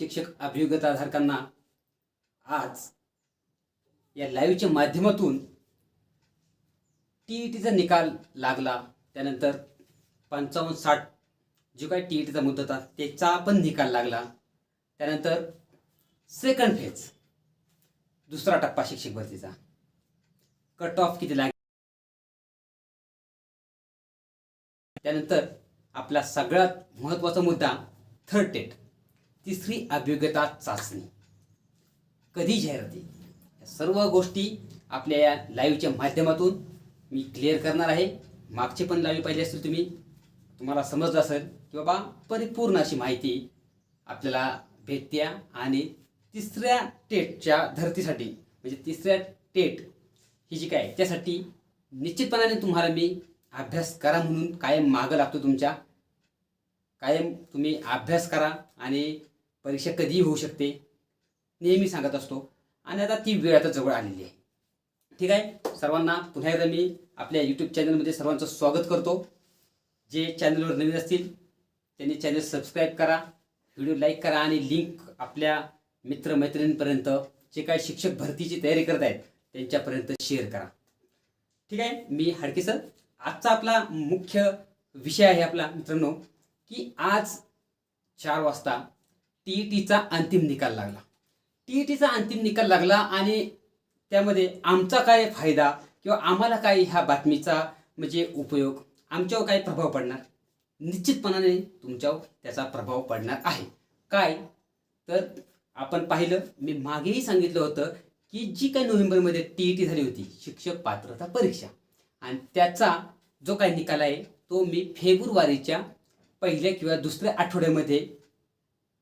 शिक्षक अभियोग्यताधारकांना आज या लाईव्हच्या माध्यमातून टी ई टीचा निकाल लागला. त्यानंतर पंचावन्न साठ जो काही टी ई टीचा मुद्दा होता त्याचा पण निकाल लागला. त्यानंतर सेकंड फेज दुसरा टप्पा शिक्षक भरतीचा. कट ऑफ किती लाग त्यानंतर आपला सगळ्यात महत्त्वाचा मुद्दा थर्ड टेट तिसरी अभियोग्यता चाचणी. कधी जाहिराती या सर्व गोष्टी आपल्या या लाईव्हच्या माध्यमातून मी क्लिअर करणार आहे. मागचे पण लाईव्ह पाहिजे असतील तुम्ही. तुम्हाला समजलं असेल की बाबा परिपूर्ण अशी माहिती आपल्याला भेटते आणि तिसऱ्या टेटच्या धर्तीसाठी म्हणजे तिसऱ्या टेट ही जी काय आहे, त्यासाठी निश्चितपणाने तुम्हाला मी अभ्यास करा म्हणून कायम मागं लागतो तुमच्या. कायम तुम्ही अभ्यास करा आणि परीक्षा कधीही होऊ शकते. नेहमी सांगत असतो. आणि आता ती वेळ आता जवळ आलेली आहे. ठीक आहे? सर्वांना पुन्हा एकदा मी आपल्या यूट्यूब चॅनलमध्ये सर्वांचं स्वागत करतो. जे चॅनलवर नवीन असतील त्यांनी चॅनल सबस्क्राईब करा व्हिडिओ लाईक करा आणि लिंक आपल्या मित्रमैत्रिणींपर्यंत जे काही शिक्षक भरतीची तयारी करत आहेत त्यांच्यापर्यंत शेअर करा. ठीक आहे? मी हाडके सर आजचा आपला मुख्य विषय आहे आपला मित्रांनो की आज चार वाजता टी ई टीचा अंतिम निकाल लागला. टी ई टीचा अंतिम निकाल लागला आणि त्यामध्ये आमचा काय फायदा किंवा आम्हाला काय ह्या बातमीचा म्हणजे उपयोग? आमच्यावर काय प्रभाव पडणार? निश्चितपणाने तुमच्यावर त्याचा प्रभाव पडणार आहे. काय? तर आपण पाहिलं मी मागेही सांगितलं होतं की जी काही नोव्हेंबरमध्ये टी ई टी झाली होती शिक्षक पात्रता परीक्षा. आणि त्याचा जो काही निकाल आहे तो मी फेब्रुवारीच्या पहिल्या किंवा दुसऱ्या आठवड्यामध्ये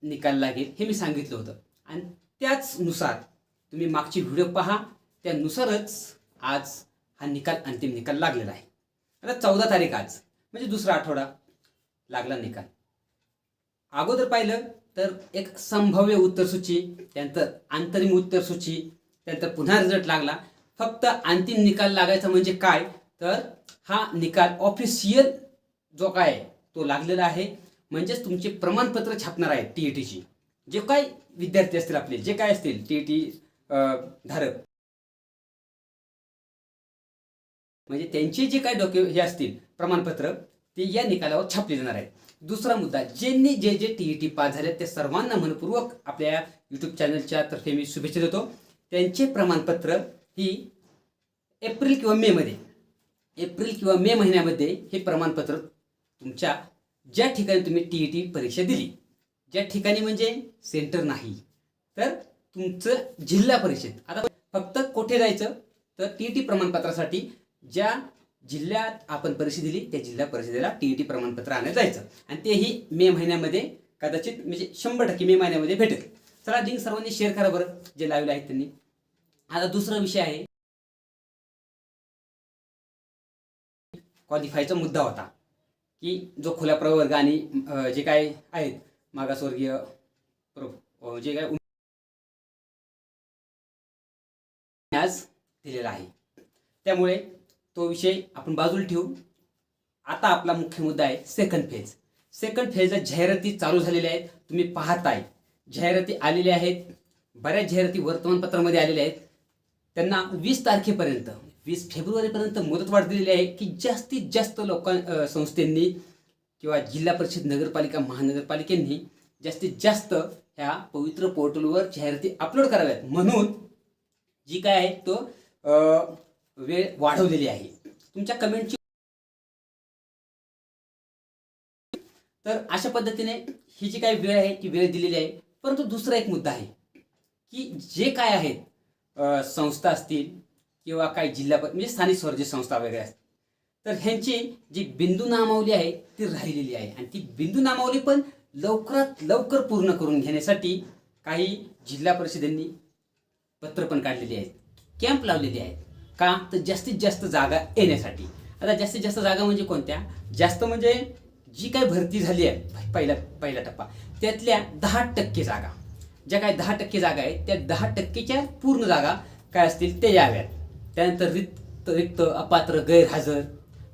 निकाल लागेल हे मी सांगितलं होतं. आणि त्याचनुसार तुम्ही मागची व्हिडिओ पहा त्यानुसारच आज हा निकाल अंतिम निकाल लागलेला आहे. आता चौदा तारीख आज म्हणजे दुसरा आठवडा लागला निकाल. अगोदर पाहिलं तर एक संभाव्य उत्तरसूची त्यानंतर अंतरिम उत्तरसूची त्यानंतर पुन्हा रिझल्ट लागला. फक्त अंतिम निकाल लागायचा म्हणजे काय? तर हा निकाल ऑफिशियल जो काय तो लागलेला आहे. म्हणजेच तुमचे प्रमाणपत्र छापणार आहे टी ई टीची. जे काय विद्यार्थी असतील आपले जे काय असतील टी ई टी धारक. म्हणजे त्यांचे जे काय डॉक्यु हे असतील प्रमाणपत्र ते या निकालावर छापले जाणार आहे दुसरा मुद्दा ज्यांनी जे जे टी ई टी पास झाले त्या सर्वांना मनपूर्वक आपल्या यूट्यूब चॅनलच्या तर्फे मी शुभेच्छा देतो. त्यांचे प्रमाणपत्र ही एप्रिल किंवा मेमध्ये एप्रिल किंवा मे महिन्यामध्ये हे प्रमाणपत्र तुमच्या ज्या ठिकाणी तुम्ही टी ई टी परीक्षा दिली ज्या ठिकाणी म्हणजे सेंटर नाही तर तुमचं जिल्हा परिषद आता फक्त कुठे जायचं? तर टी ई टी प्रमाणपत्रासाठी ज्या जिल्ह्यात आपण परीक्षा दिली त्या जिल्हा परिषदेला टी ई टी प्रमाणपत्र आणायला जायचं. आणि तेही मे महिन्यामध्ये कदाचित म्हणजे शंभर टक्के मे महिन्यामध्ये भेटेल. चला लिंक सर्वांनी शेअर करा बरं जे लावले आहेत त्यांनी. आता दुसरा विषय आहे. क्वालिफायचा मुद्दा होता. की जो खुला प्रवर्ग आणि जे काय आहेत मागासवर्गीय जे काय आज दिलेला आहे. त्यामुळे तो विषय आपण बाजूला ठेवू. आता आपला मुख्य मुद्दा आहे सेकंड फेज सेकंड फेजला जाहिराती चालू झालेल्या आहेत. तुम्ही पाहताय. जाहिराती आलेल्या आहेत. बऱ्याच जाहिराती वर्तमानपत्रामध्ये आलेल्या आहेत. त्यांना वीस तारखेपर्यंत वीस फेब्रुवारीपर्यंत मुदतवाढ दिलेली आहे की जास्तीत जास्त लोकां संस्थेंनी किंवा जिल्हा परिषद नगरपालिका महानगरपालिकेंनी जास्तीत जास्त ह्या पवित्र पोर्टलवर जाहिराती अपलोड कराव्यात. म्हणून जी काय आहे तो वेळ वाढवलेली आहे. तुमच्या कमेंटची तर अशा पद्धतीने ही जी काही वेळ आहे ती वेळ दिलेली आहे. परंतु दुसरा एक मुद्दा आहे की जे काय आहेत संस्था असतील किंवा काही जिल्हा म्हणजे स्थानिक स्वराज्य संस्था वगैरे असतात तर ह्यांची जी बिंदू नामावली आहे ती राहिलेली आहे. आणि ती बिंदू नामावली पण लवकरात लवकर पूर्ण करून घेण्यासाठी काही जिल्हा परिषदेंनी पत्र पण काढलेली आहेत. कॅम्प लावलेले आहेत. का? तर जास्तीत जास्त जागा येण्यासाठी. आता जास्तीत जास्त जागा म्हणजे कोणत्या? जास्त म्हणजे जी काय भरती झाली आहे पहिला पहिला टप्पा त्यातल्या दहा टक्के जागा. ज्या काय दहा टक्के जागा आहेत त्या दहा टक्केच्या पूर्ण जागा काय असतील ते याव्यात. त्यानंतर रिक्त रिक्त अपात्र गैरहजर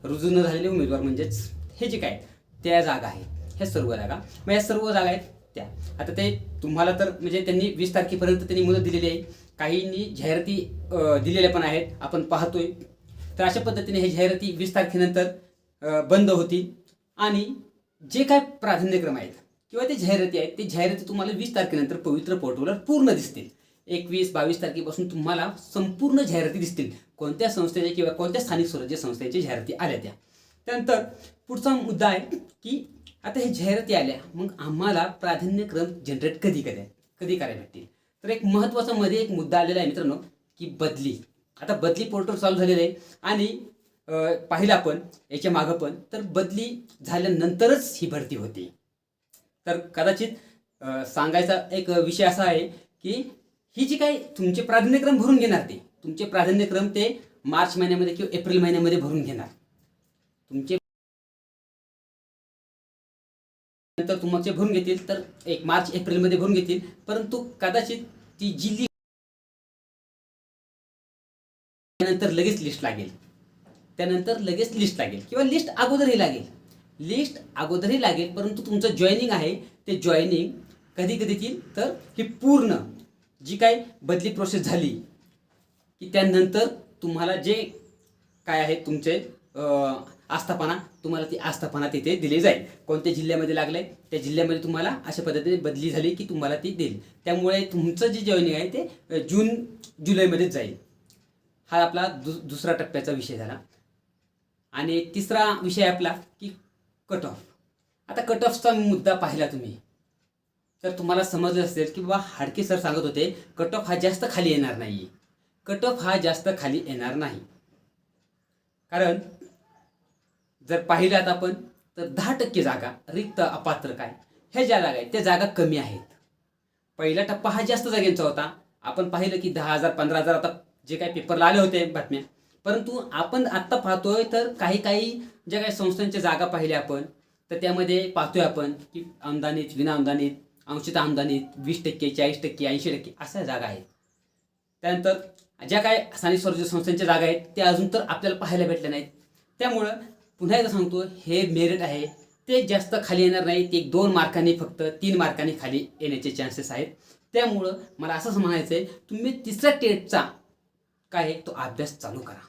रुजू न झालेले उमेदवार म्हणजेच हे जे काय त्या जागा आहेत. ह्या सर्व जागा. मग या सर्व जागा आहेत त्या. आता ते तुम्हाला तर म्हणजे त्यांनी वीस तारखेपर्यंत त्यांनी मुदत दिलेली आहे. काहींनी जाहिराती दिलेल्या पण आहेत. आपण पाहतोय. तर अशा पद्धतीने हे जाहिराती वीस तारखेनंतर बंद होतील आणि जे काय प्राधान्यक्रम आहेत किंवा ते जाहिराती आहेत ते जाहिराती तुम्हाला वीस तारखेनंतर पवित्र पोर्टलवर पूर्ण दिसतील. एकवीस बावीस तारखेपासून तुम्हाला संपूर्ण जाहिराती दिसतील. कोणत्या संस्थेच्या किंवा कोणत्या स्थानिक स्वराज्य संस्थेच्या जाहिराती आल्या त्या? त्यानंतर पुढचा मुद्दा आहे की आता हे जाहिराती आल्या मग आम्हाला प्राधान्यक्रम जनरेट कधी कधी कधी करायला भेटतील? तर एक महत्त्वाचा मध्ये एक मुद्दा आलेला आहे मित्रांनो की बदली. आता बदली पोर्टल चालू झालेलं आहे आणि पाहिलं आपण याच्या मागं पण तर बदली झाल्यानंतरच ही भरती होती. तर कदाचित सांगायचा एक विषय असा आहे की ही जी काही तुमचे प्राधान्यक्रम भरून घेणार ते तुमचे प्राधान्यक्रम ते मार्च महिन्यामध्ये किंवा एप्रिल महिन्यामध्ये भरून घेणार. तुमचे नंतर तुमचे भरून घेतील तर एक मार्च एप्रिलमध्ये भरून घेतील. परंतु कदाचित ती जी लिस्ट त्यानंतर लगेच लिस्ट लागेल. त्यानंतर लगेच लिस्ट लागेल. किंवा लिस्ट अगोदरही लागेल. लिस्ट अगोदरही लागेल परंतु तुमचं जॉईनिंग आहे ते जॉईनिंग कधी कधी येईल तर ही पूर्ण जी काय बदली प्रोसेस झाली की त्यानंतर तुम्हाला जे काय आहे तुमचे आस्थापना तुम्हाला ती आस्थापना तिथे दिली जाईल. कोणत्या जिल्ह्यामध्ये लागलंय त्या जिल्ह्यामध्ये तुम्हाला अशा पद्धतीने बदली झाली की तुम्हाला ती देईल. त्यामुळे तुमचं जे जॉईनिंग आहे ते जून जुलैमध्येच जाईल. हा आपला दु दुसरा टप्प्याचा विषय झाला. आणि तिसरा विषय आपला की कट ऑफ आता कट ऑफचा मुद्दा पाहिला तुम्ही. तर तुम्हाला समजलं असेल की बाबा हाडके सर सांगत होते कट ऑफ हा जास्त खाली येणार नाही कट ऑफ हा जास्त खाली येणार नाही. कारण जर पाहिल्यात आपण तर दहा टक्के जागा रिक्त अपात्र काय? ह्या ज्या जागा आहेत त्या जागा कमी आहेत. पहिला टप्पा हा जास्त जागेंचा होता. आपण पाहिलं की दहा हजार पंधरा हजार आता जे काही पेपरला आले होते बातम्या. परंतु आपण आत्ता पाहतोय तर काही काही ज्या काही संस्थांच्या जागा पाहिल्या आपण तर त्यामध्ये पाहतोय आपण की अनुदानित विनाअनुदानित अंशतः आमदानी वीस टक्के चाळीस टक्के ऐंशी टक्के अशा जागा आहेत. त्यानंतर ज्या काय स्थानिक स्वराज्य संस्थांच्या जागा आहेत त्या अजून तर आपल्याला पाहायला भेटल्या नाहीत. त्यामुळं पुन्हा एकदा सांगतो हे मेरिट आहे. ते जास्त खाली येणार नाही. ते एक दोन मार्कांनी फक्त तीन मार्कांनी खाली येण्याचे चान्सेस आहेत. त्यामुळं मला असं म्हणायचं आहे तुम्ही तिसऱ्या टेटचा काय आहे तो अभ्यास चालू करा.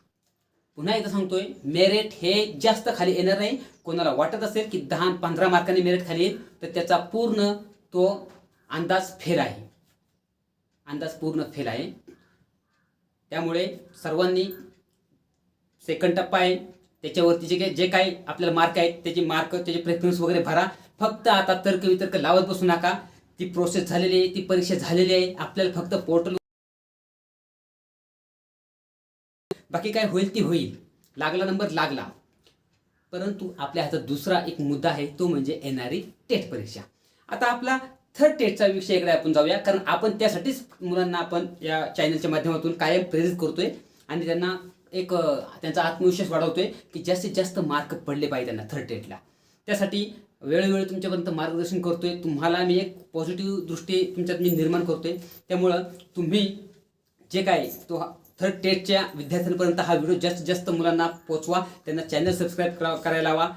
पुन्हा एकदा सांगतोय मेरिट हे जास्त खाली येणार नाही. कोणाला वाटत असेल की दहा पंधरा मार्कांनी मेरिट खाली येईल तर त्याचा पूर्ण तो अंदाज फेल आहे. अंदाज पूर्ण फेल आहे. त्यामुळे सर्वांनी सेकंड टप्पा आहे. त्याच्यावरती जे काही जे काही आपल्याला मार्क आहेत त्याचे मार्क त्याचे प्रेफरन्स वगैरे भरा. फक्त आता तर्क वितर्क लावत बसू नका. ती प्रोसेस झालेली आहे ती परीक्षा झालेली आहे. आपल्याला फक्त पोर्टल बाकी काय होईल ती होईल. लागला नंबर लागला. परंतु आपल्या हातात दुसरा एक मुद्दा आहे तो म्हणजे येणारी टेट परीक्षा. आता आपला थर्ड टेटचा विषय इकडे आपण जाऊया. कारण आपण त्यासाठीच मुलांना आपण या चॅनलच्या माध्यमातून कायम प्रेरित करतोय. आणि त्यांना एक त्यांचा आत्मविश्वास वाढवतोय की जास्तीत जास्त मार्क पडले पाहिजे त्यांना थर्ड टेटला त्यासाठी वेळोवेळी तुमच्यापर्यंत मार्गदर्शन करतोय. तुम्हाला मी एक पॉझिटिव्ह दृष्टी तुमच्यात मी निर्माण करतोय. त्यामुळं तुम्ही जे काय तो थर्ड टेटच्या विद्यार्थ्यांपर्यंत हा व्हिडिओ जास्तीत जास्त मुलांना पोचवा. त्यांना चॅनल सबस्क्राईब करा करायला हवा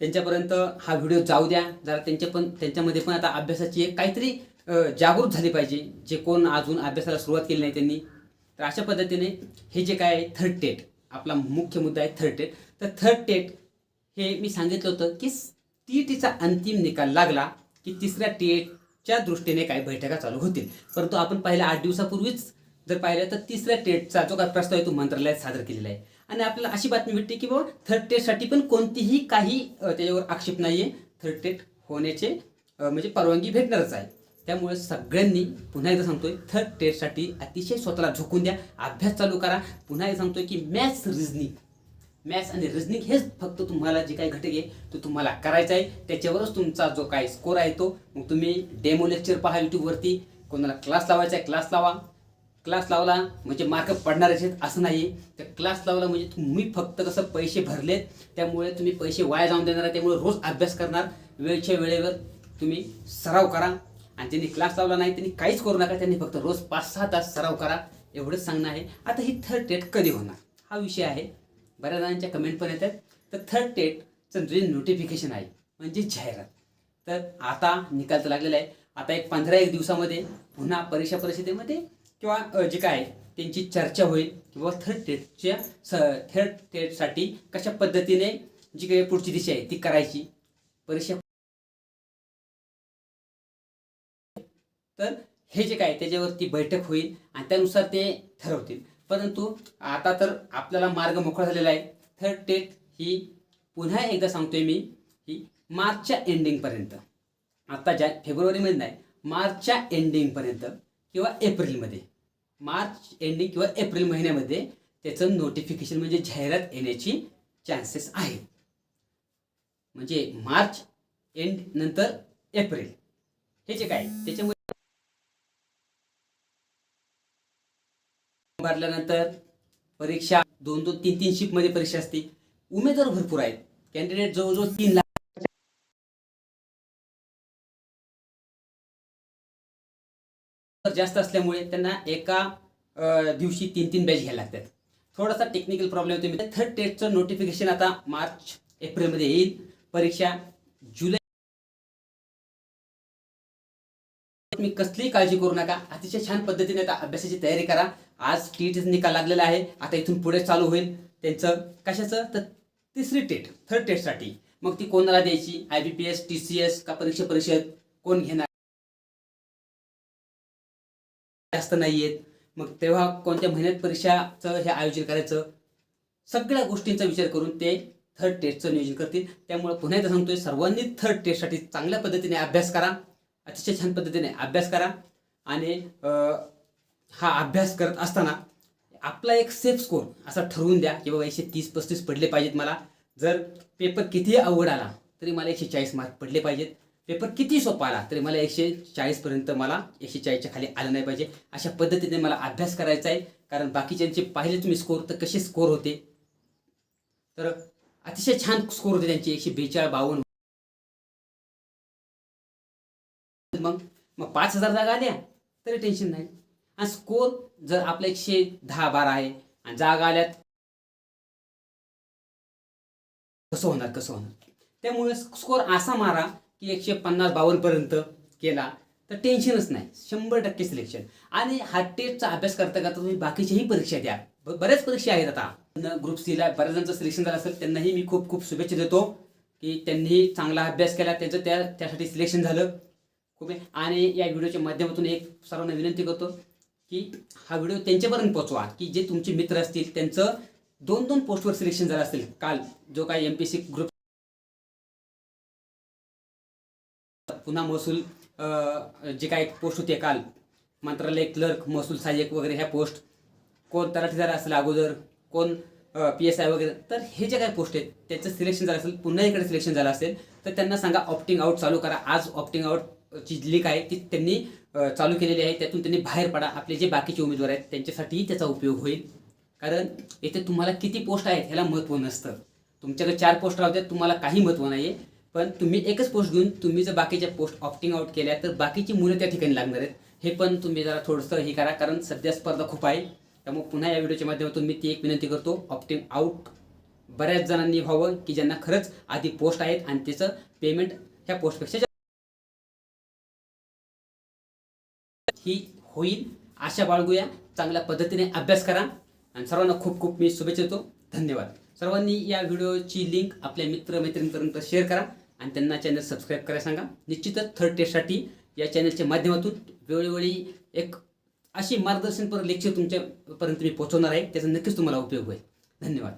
त्यांच्यापर्यंत हा व्हिडिओ जाऊ द्या. जरा त्यांच्या पण त्यांच्यामध्ये पण आता अभ्यासाची एक काहीतरी जागरूक जागृत झाली पाहिजे जे कोण अजून अभ्यासाला सुरुवात केली नाही त्यांनी. तर अशा पद्धतीने हे जे काय आहे थर्ड टेट आपला मुख्य मुद्दा आहे थर्ड टेट तर थर्ड टेट हे मी सांगितलं होतं की टी टीचा अंतिम निकाल लागला की तिसऱ्या टेटच्या दृष्टीने काही बैठका चालू होतील. परंतु आपण पहिल्या आठ दिवसापूर्वीच जर पाहिलं तर तिसऱ्या टेटचा जो काय प्रस्ताव आहे तो मंत्रालयात सादर केलेला आहे. आणि आपल्याला अशी बातमी भेटते की बाबा थर्ड टेस्टसाठी पण कोणतीही काही त्याच्यावर आक्षेप नाही आहे थर्ड टेस्ट होण्याचे म्हणजे परवानगी भेटणारच आहे. त्यामुळे सगळ्यांनी पुन्हा एकदा सांगतोय थर्ड टेस्टसाठी अतिशय स्वतःला झोकून द्या. अभ्यास चालू करा. पुन्हा एकदा सांगतोय की मॅथ्स रिझनिंग मॅथ्स आणि रिझनिंग हेच फक्त तुम्हाला जे काही घटक आहे तो तुम्हाला करायचा आहे. त्याच्यावरच तुमचा जो काय स्कोर आहे तो मग तुम्ही डेमो लेक्चर पहा यूट्यूबवरती कोणाला क्लास लावायचा आहे क्लास लावा. क्लास लावला म्हणजे मार्क पडणारच आहेत असं नाही. तर क्लास लावला म्हणजे तुम्ही फक्त कसं पैसे भरलेत त्यामुळे तुम्ही पैसे वाया जाऊन देणार आहे त्यामुळे रोज अभ्यास करणार. वेळच्या वेळेवर तुम्ही सराव करा. आणि ज्यांनी क्लास लावला नाही त्यांनी काहीच करू नका त्यांनी फक्त रोज पाच सहा तास सराव करा. एवढंच सांगणं आहे. आता ही थर्ड टेट कधी होणार? हा विषय आहे. बऱ्याच जणांच्या कमेंट पण येतात. तर थर्ड टेटचं जे नोटिफिकेशन आहे म्हणजे जाहिरात. तर आता निकाल तर लागलेला आहे. आता एक पंधरा एक दिवसामध्ये पुन्हा परीक्षा परिषदेमध्ये किंवा जे काय त्यांची चर्चा होईल किंवा थर्ड टेटच्या स थर्ड टेटसाठी कशा पद्धतीने जी काही पुढची दिशा आहे ती करायची. परीक्षा तर हे जे काय त्याच्यावरती बैठक होईल आणि त्यानुसार ते ठरवतील. परंतु आता तर आपल्याला मार्ग मोकळा झालेला आहे. थर्ड टेट ही पुन्हा एकदा सांगतोय मी ही मार्चच्या एंडिंगपर्यंत आता ज्या फेब्रुवारीमध्ये नाही मार्चच्या एंडिंगपर्यंत किंवा एप्रिलमध्ये. मार्च एंडिंग किंवा एप्रिल महिन्यामध्ये त्याचं नोटिफिकेशन म्हणजे जाहिरात येण्याची चान्सेस आहेत. म्हणजे मार्च एंड नंतर एप्रिल. हे जे काय त्याच्यामुळे भरल्यानंतर परीक्षा दोन दोन तीन तीन शिफ्टमध्ये परीक्षा असते. उमेदवार भरपूर आहेत. कॅन्डिडेट जवळजवळ तीन लाख जास्त असल्यामुळे त्यांना एका दिवशी तीन तीन बॅच घ्यायला लागतात. थोडासा टेक्निकल प्रॉब्लेम होतो मी थर्ड टेस्टचं नोटिफिकेशन आता मार्च एप्रिलमध्ये येईल. परीक्षा जुलै तुम्ही कसलीही काळजी करू नका. अतिशय छान पद्धतीने आता अभ्यासाची तयारी करा. आज टीटीचा निकाल लागलेला आहे. आता इथून पुढे चालू होईल. त्यांचं कशाचं? तर तिसरी टेट थर्ड टेस्टसाठी मग ती कोणाला द्यायची? I B P S T C S का परीक्षा परिषद? कोण घेणार? जास्त नाही आहेत मग तेव्हा कोणत्या महिन्यात परीक्षाचं हे आयोजन करायचं? सगळ्या गोष्टींचा विचार करून ते थर्ड टेस्टचं नियोजन करतील. त्यामुळे पुन्हा एकदा सांगतोय सर्वांनी थर्ड टेस्टसाठी चांगल्या पद्धतीने अभ्यास करा. अतिशय छान पद्धतीने अभ्यास करा. आणि हा अभ्यास करत असताना आपला एक सेफ स्कोर असा ठरवून द्या की बाबा एकशे तीस पस्तीस पडले पाहिजेत मला. जर पेपर कितीही अवघड आला तरी मला एकशे चाळीस मार्क पडले पाहिजेत. पेपर किती सोपा आला तरी मला एकशे चाळीसपर्यंत मला एकशे चाळीसच्या खाली आलं नाही पाहिजे. अशा पद्धतीने मला अभ्यास करायचा आहे. कारण बाकीच्यांचे पाहिले तुम्ही स्कोर तर कसे स्कोर होते? तर अतिशय छान स्कोर होते त्यांचे एकशे बेचाळ बावन्न. मग मग पाच हजार जागा आल्या तरी टेन्शन नाही. आणि स्कोर जर आपला एकशे दहा बारा आहे आणि जागा आल्यात कसं होणार कसं होणार? त्यामुळे स्कोर असा मारा की एकशे पन्नास बावन्नपर्यंत केला. तर टेन्शनच नाही. शंभर टक्के सिलेक्शन आणि हा टेस्टचा अभ्यास करता करता तुम्ही बाकीच्याही परीक्षा द्या. बऱ्याच परीक्षा आहेत आता. ग्रुप सीला बऱ्याच जणांचं सिलेक्शन झालं असेल त्यांनाही मी खूप खूप शुभेच्छा देतो की त्यांनीही चांगला अभ्यास केला त्यांचं त्या त्यासाठी सिलेक्शन झालं. खूप आणि या व्हिडिओच्या माध्यमातून एक सर्वांना विनंती करतो की हा व्हिडिओ त्यांच्यापर्यंत पोचवा की जे तुमचे मित्र असतील त्यांचं दोन दोन पोस्टवर सिलेक्शन झालं असेल काल जो काही एम पी सी ग्रुप पुन्हा महसूल जे काय पोस्ट होते काल मंत्रालय क्लर्क महसूल सहाय्यक वगैरे ह्या पोस्ट कोण तलाठीदार असेल अगोदर कोण पी एस आय वगैरे तर हे जे काही पोस्ट आहेत त्याचं सिलेक्शन झालं असेल पुन्हा इकडे सिलेक्शन झालं असेल तर त्यांना सांगा ऑप्टिंग आउट चालू करा. आज ऑप्टिंग आउटची लिंक आहे ती त्यांनी चालू केलेली आहे त्यातून त्यांनी बाहेर पडा. आपले जे बाकीचे उमेदवार आहेत त्यांच्यासाठीही त्याचा उपयोग होईल. कारण येथे तुम्हाला किती पोस्ट आहेत ह्याला महत्त्व नसतं. तुमच्याकडे चार पोस्ट राहतात तुम्हाला काही महत्त्व नाही आहे पण तुम्ही एकच पोस्ट घेऊन तुम्ही जर बाकीच्या पोस्ट ऑप्टिंग आउट केल्या तर बाकीची मुलं त्या ठिकाणी लागणार आहेत. हे पण तुम्ही जरा थोडंसं हे करा कारण सध्या स्पर्धा खूप आहे. त्यामुळे पुन्हा या व्हिडिओच्या माध्यमातून मी ती एक विनंती करतो ऑप्टिंग आउट बऱ्याच जणांनी व्हावं की ज्यांना खरंच आधी पोस्ट आहेत आणि त्याचं पेमेंट ह्या पोस्टपेक्षा ही होईल. आशा बाळगूया. चांगल्या पद्धतीने अभ्यास करा. आणि सर्वांना खूप खूप मी शुभेच्छा देतो. धन्यवाद. सर्वांनी या व्हिडिओची लिंक आपल्या मित्र मैत्रिणींपर्यंत शेअर करा. आणि त्यांना चॅनल सबस्क्राईब करायला सांगा. निश्चितच थर्ड टेस्टसाठी या चॅनलच्या माध्यमातून वेळोवेळी एक अशी मार्गदर्शनपर लेक्चर तुमच्यापर्यंत मी पोहोचवणार आहे. त्याचा नक्कीच तुम्हाला उपयोग होईल. धन्यवाद.